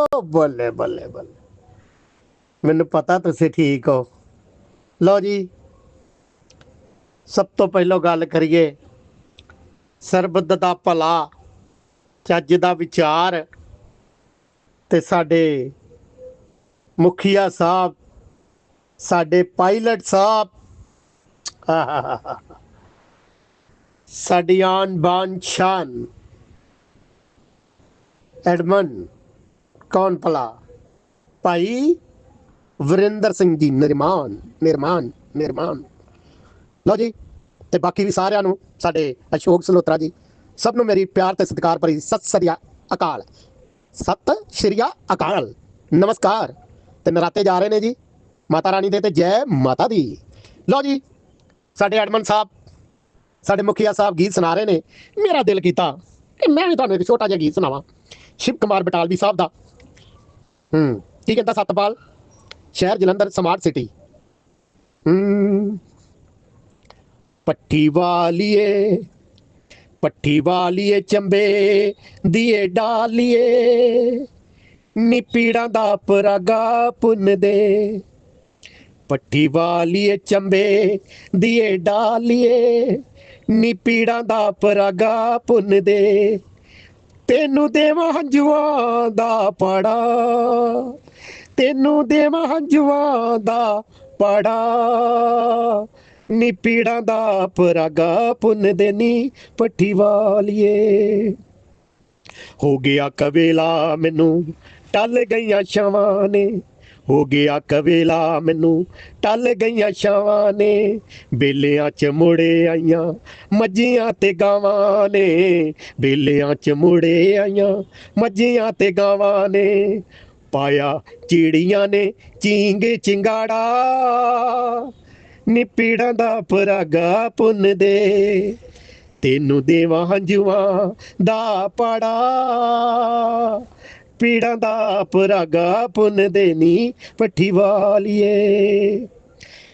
ਓ ਬੱਲੇ ਬੱਲੇ ਬੱਲੇ। ਮੈਨੂੰ ਪਤਾ ਤੁਸੀਂ ਠੀਕ ਹੋ। ਲਓ ਜੀ, ਸਭ ਤੋਂ ਪਹਿਲਾਂ ਗੱਲ ਕਰੀਏ। ਸਰਬੱਤ ਦਾ ਭਲਾ, ਚੱਜ ਦਾ ਵਿਚਾਰ ਤੇ ਸਾਡੇ ਮੁਖੀਆ ਸਾਹਿਬ, ਸਾਡੇ ਪਾਇਲਟ ਸਾਹਿਬ। ਸਾਡੀ ਆਨ ਬਾਨ ਸ਼ਾਨ। ਐਡਮਨ ਕੌਣ ਭਲਾ? ਭਾਈ ਵਰਿੰਦਰ ਸਿੰਘ ਜੀ ਨਿਰਮਾਨ ਨਿਰਮਾਨ ਨਿਰਮਾਨ ਲਓ ਜੀ, ਤੇ ਬਾਕੀ ਵੀ ਸਾਰਿਆਂ ਨੂੰ, ਸਾਡੇ ਅਸ਼ੋਕ ਸਲੋਤਰਾ ਜੀ, ਸਭ ਨੂੰ ਮੇਰੀ ਪਿਆਰ ਤੇ ਸਤਿਕਾਰ ਭਰੀ ਸਤਿ ਸ੍ਰੀ ਅਕਾਲ। ਸਤਿ ਸ਼੍ਰੀ ਅਕਾਲ। ਨਮਸਕਾਰ। ਤੇ ਨਰਾਤੇ ਜਾ ਰਹੇ ਨੇ ਜੀ, ਮਾਤਾ ਰਾਣੀ ਦੇ ਤੇ ਜੈ ਮਾਤਾ ਦੀ। ਲਓ ਜੀ, ਸਾਡੇ ਐਡਮਨ ਸਾਹਿਬ, ਸਾਡੇ ਮੁਖੀਆ ਸਾਹਿਬ ਗੀਤ ਸੁਣਾ ਰਹੇ ਨੇ। ਮੇਰਾ ਦਿਲ ਕੀਤਾ ਕਿ ਮੈਂ ਵੀ ਤੁਹਾਨੂੰ ਇੱਕ ਛੋਟਾ ਜਿਹਾ ਗੀਤ ਸੁਣਾਵਾਂ। ਸ਼ਿਵ ਕੁਮਾਰ ਬਟਾਲਵੀ ਸਾਹਿਬ ਦਾ ਹੂੰ, ਕੀ ਕਹਿੰਦਾ ਸਤਪਾਲ? ਸ਼ਹਿਰ ਜਲੰਧਰ, ਸਮਾਰਟ ਸਿਟੀ। ਹੂੰ ਪੱਟੀ ਵਾਲੀਏ ਪੱਟੀ ਵਾਲੀਏ ਚੰਬੇ ਦੀਏ ਡਾਲੀਏ, ਨੀ ਪੀੜਾਂ ਦਾ ਪਰਾਗਾ ਪੁੰਨ ਦੇ ਪੱਟੀ ਵਾਲੀਏ, ਚੰਬੇ ਦੀਏ ਡਾਲੀਏ, ਨੀ ਪੀੜਾਂ ਦਾ ਪਰਾਗਾ ਪੁੰਨ ਦੇ ਤੈਨੂੰ ਦੇਵਾਂ ਹੰਝੂਆਂ ਦਾ ਪੜਾ। ਤੈਨੂੰ ਦੇਵਾਂ ਹੰਝੂਆਂ ਦਾ ਪੜਾ। ਨੀ ਪੀੜਾਂ ਦਾ ਪਰਾਗਾ ਪੁੰਨ ਦੇ ਨੀ ਪੱਠੀ ਵਾਲੀਏ ਹੋ ਗਿਆ ਕਵੇਲਾ ਮੈਨੂੰ, ਟਲ ਗਈਆਂ ਛਾਵਾਂ ਨੇ। ਹੋ ਗਿਆ ਕਵੇਲਾ ਮੈਨੂੰ, ਟਲ ਗਈਆਂ ਛਾਵਾਂ ਨੇ। ਬੇਲਿਆਂ ਚ ਮੁੜੇ ਆਈਆਂ, ਮੱਝੀਆਂ ਤੇ ਗਾਵਾਂ ਨੇ। ਬੇਲਿਆਂ ਚ ਮੁੜੇ ਆਈਆਂ, ਮੱਝੀਆਂ ਤੇ ਗਾਵਾਂ ਨੇ। ਪਾਇਆ ਚਿੜੀਆਂ ਨੇ ਚੀਂਗੇ ਚਿੰਗਾੜਾ, ਨਿਪੀੜਾਂ ਦਾ ਪਰਾਗਾ ਪੁੰਨ ਦੇ। ਤੈਨੂੰ ਦੇਵਾਂ ਹੰਝੂਆਂ ਦਾ ਪੜਾ। ਪੀੜਾਂ ਦਾ ਪਰਾਗਾ ਪੁੰਨ ਦੇਨੀ ਪੱਠੀ ਵਾਲੀਏ।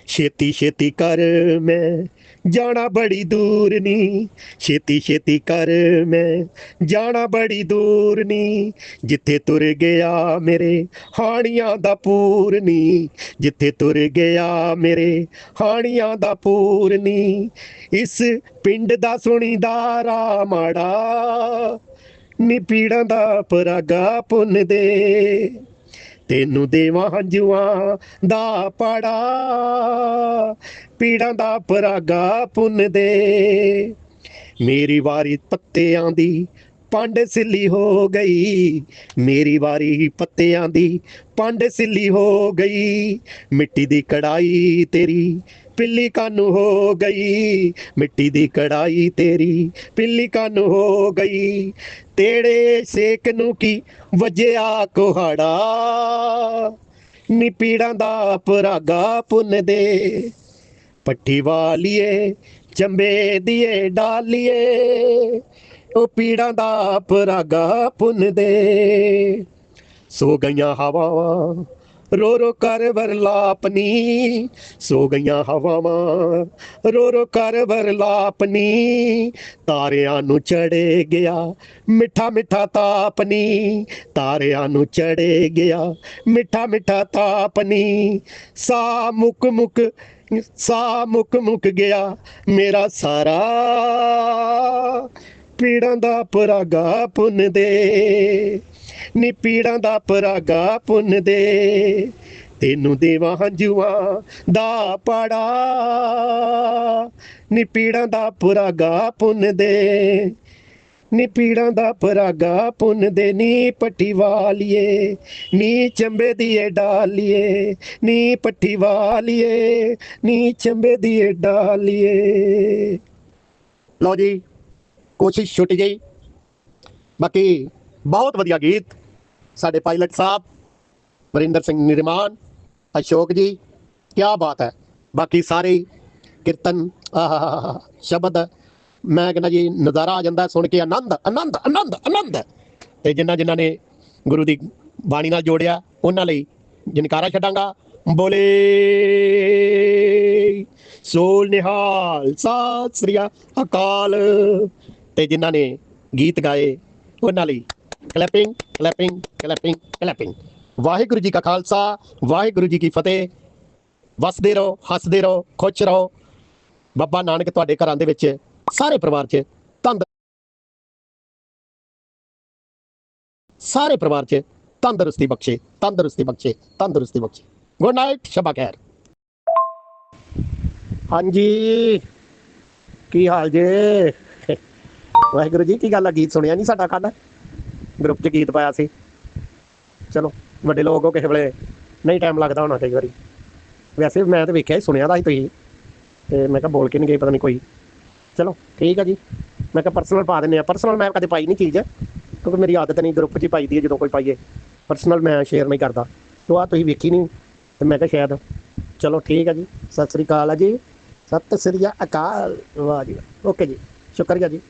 ਛੇਤੀ ਛੇਤੀ ਕਰ ਮੈਂ ਜਾਣਾ ਬੜੀ ਦੂਰ ਨੀ। ਛੇਤੀ ਛੇਤੀ ਕਰ ਮੈਂ ਜਾਣਾ ਬੜੀ ਦੂਰ ਨੀ। ਜਿੱਥੇ ਤੁਰ ਗਿਆ ਮੇਰੇ ਹਾਣੀਆਂ ਦਾ ਪੂਰ ਨੀ। ਜਿੱਥੇ ਤੁਰ ਗਿਆ ਮੇਰੇ ਹਾਣੀਆਂ ਦਾ ਪੂਰ ਨੀ। ਇਸ ਪਿੰਡ ਦਾ ਸੁਣੀਦਾ ਸੁਣੀਦਾਰਾ ਮਾੜਾ ਨੀ ਪੀੜਾਂ ਦਾ ਪਰਾਗਾ ਪੁੰਨ ਦੇ ਤੈਨੂੰ ਦੇਵਾਂ ਹੰਝੂਆਂ ਦਾ ਪੜਾ। ਪੀੜਾਂ ਦਾ ਪਰਾਗਾ ਪੁੰਨ ਦੇ ਮੇਰੀ ਵਾਰੀ ਪੱਤਿਆਂ ਦੀ ਪੰਡ ਸਿੱਲੀ ਹੋ ਗਈ। ਮੇਰੀ ਵਾਰੀ ਪੱਤਿਆਂ ਦੀ ਪੰਡ ਸਿੱਲੀ ਹੋ ਗਈ। ਮਿੱਟੀ ਦੀ ਕੜਾਈ ਤੇਰੀ ਪਿੱਲੀ ਕਾਨੂੰ ਹੋ ਗਈ। ਮਿੱਟੀ ਦੀ ਕੜਾਈ ਤੇਰੀ ਪਿੱਲੀ ਕਾਨੂੰ ਹੋ ਗਈ। ਤੇੜੇ ਸੇਕ ਨੂੰ ਕੀ ਵਜਿਆ ਕੋਹੜਾ? ਨੀ ਪੀੜਾਂ ਦਾ ਪਰਾਗਾ ਪੁੰਨ ਦੇ। ਪੱਠੀ ਵਾਲੀਏ, ਚੰਬੇ ਦੀਏ, ਡਾਲੀਏ। ਉਹ ਪੀੜਾਂ ਦਾ ਪਰਾਗਾ ਪੁੰਨ ਦੇ ਸੋ ਗਈਆਂ ਹਵਾਵਾਂ, ਰੋ ਰੋ ਕਰ ਵਰਲਾਪਨੀ। ਸੋ ਗਈਆਂ ਹਵਾਵਾਂ, ਰੋ ਰੋ ਕਰ ਵਰਲਾਪਨੀ। ਤਾਰਿਆਂ ਨੂੰ ਚੜੇ ਗਿਆ ਮਿੱਠਾ ਮਿੱਠਾ ਤਾਪਨੀ। ਤਾਰਿਆਂ ਨੂੰ ਚੜੇ ਗਿਆ ਮਿੱਠਾ ਮਿੱਠਾ ਤਾਪਨੀ। ਸਾ ਮੁਕ ਮੁਕ, ਸਾ ਮੁਕ ਮੁਕ ਗਿਆ ਮੇਰਾ ਸਾਰਾ। ਪੀੜਾਂ ਦਾ ਪਰਾਗਾ ਪੁੰਨ ਦੇ। ਨੀ ਪੀੜਾਂ ਦਾ ਪਰਾਗਾ ਪੁੰਨ ਦੇ। ਤੈਨੂੰ ਦੇਵਾਂ ਹੰਝੂਆਂ ਦਾ ਪੜਾ। ਨੀ ਪੀੜਾਂ ਦਾ ਪਰਾਗਾ ਪੁੰਨ ਦੇ। ਨੀ ਪੀੜਾਂ ਦਾ ਪਰਾਗਾ ਪੁੰਨ ਦੇ। ਨੀ ਪੱਟੀ ਵਾਲੀਏ, ਨੀ ਚੰਬੇ ਦੀਏ ਡਾਲੀਏ, ਨੀ ਪੱਟੀ ਵਾਲੀਏ, ਨੀ ਚੰਬੇ ਦੀਏ ਡਾਲੀਏ। ਲਓ ਜੀ ਕੋਸ਼ਿਸ਼ ਛੁੱਟ ਗਈ। ਬਾਕੀ ਬਹੁਤ ਵਧੀਆ ਗੀਤ ਸਾਡੇ ਪਾਇਲਟ ਸਾਹਿਬ, ਵਰਿੰਦਰ ਸਿੰਘ ਨਿਰਮਾਨ, ਅਸ਼ੋਕ ਜੀ ਕੀ ਬਾਤ ਹੈ। ਬਾਕੀ ਸਾਰੇ ਕੀਰਤਨ ਆਹਾ ਸ਼ਬਦ, ਮੈਂ ਕਹਿੰਦਾ ਜੀ, ਨਜ਼ਾਰਾ ਆ ਜਾਂਦਾ ਸੁਣ ਕੇ, ਆਨੰਦ ਆਨੰਦ ਆਨੰਦ ਆਨੰਦ। ਤੇ ਜਿਨ੍ਹਾਂ ਜਿਨ੍ਹਾਂ ਨੇ ਗੁਰੂ ਦੀ ਬਾਣੀ ਨਾਲ ਜੋੜਿਆ, ਉਹਨਾਂ ਲਈ ਜਨਕਾਰਾ ਛੱਡਾਂਗਾ। ਬੋਲੇ ਸੋਲ ਨਿਹਾਲ, ਸਤਿ ਸ੍ਰੀ ਅਕਾਲ। ਤੇ ਜਿਨ੍ਹਾਂ ਨੇ ਗੀਤ ਗਾਏ, ਉਹਨਾਂ ਲਈ clapping clapping clapping clapping Waheguru ji ਕਾ ਖਾਲਸਾ, ਵਾਹਿਗੁਰੂ ਜੀ ਕੀ ਫਤਿਹ। ਵਸਦੇ ਰਹੋ, ਹੱਸਦੇ ਰਹੋ, ਖੁਸ਼ ਰਹੋ। ਬੱਬਾ ਨਾਨਕ ਤੁਹਾਡੇ ਘਰਾਂ ਦੇ ਵਿੱਚ, ਸਾਰੇ ਪਰਿਵਾਰ 'ਚ ਤੰਦ ਸਾਰੇ ਪਰਿਵਾਰ 'ਚ ਤੰਦਰੁਸਤੀ ਬਖਸ਼ੇ ਤੰਦਰੁਸਤੀ ਬਖਸ਼ੇ ਤੰਦਰੁਸਤੀ ਬਖਸ਼ੇ। ਗੁੱਡ ਨਾਈਟ, ਸ਼ਬਾ ਖੈਰ। ਹਾਂਜੀ। ਕੀ ਹਾਲ ਜੇ? ਵਾਹਿਗੁਰੂ ਜੀ, ਕੀ ਗੱਲ ਆ? ਗੀਤ ਸੁਣਿਆ ਨਹੀਂ ਸਾਡਾ ਕੱਲ ਗਰੁੱਪ 'ਚ ਗੀਤ ਪਾਇਆ ਸੀ। ਚਲੋ, ਵੱਡੇ ਲੋਕ ਹੋ ਕਿਸੇ ਵੇਲੇ, ਨਹੀਂ ਟਾਈਮ ਲੱਗਦਾ ਹੋਣਾ ਕਈ ਵਾਰੀ। ਵੈਸੇ ਮੈਂ ਤਾਂ ਵੇਖਿਆ ਹੀ ਸੁਣਿਆ ਦਾ ਸੀ ਤੁਸੀਂ। ਤੇ ਮੈਂ ਕਿਹਾ ਬੋਲ ਕੇ ਨਹੀਂ ਗਈ ਪਤਾ ਨਹੀਂ ਕੋਈ। ਚਲੋ, ਠੀਕ ਆ ਜੀ। ਮੈਂ ਕਿਹਾ ਪਰਸਨਲ ਪਾ ਦਿੰਨੇ ਆ। ਪਰਸਨਲ ਮੈਂ ਕਦੇ ਪਾਈ ਨਹੀਂ ਚੀਜ਼, ਕਿਉਂਕਿ ਮੇਰੀ ਆਦਤ ਨਹੀਂ ਗਰੁੱਪ 'ਚ ਹੀ ਪਾਈ ਦੀ ਹੈ ਜਦੋਂ ਕੋਈ ਪਾਈਏ। ਪਰਸਨਲ ਮੈਂ ਸ਼ੇਅਰ ਨਹੀਂ ਕਰਦਾ। ਤੋ ਆ ਤੁਸੀਂ ਵੇਖੀ ਨਹੀਂ ਤੇ ਮੈਂ ਕਿਹਾ ਸ਼ਾਇਦ। ਚਲੋ, ਠੀਕ ਆ ਜੀ। ਸਤਿ ਸ੍ਰੀ ਅਕਾਲ ਆ ਜੀ। ਸਤਿ ਸ੍ਰੀ ਅਕਾਲ। ਵਾਹ ਜੀ ਓਕੇ ਜੀ। ਸ਼ੁਕਰੀਆ ਜੀ।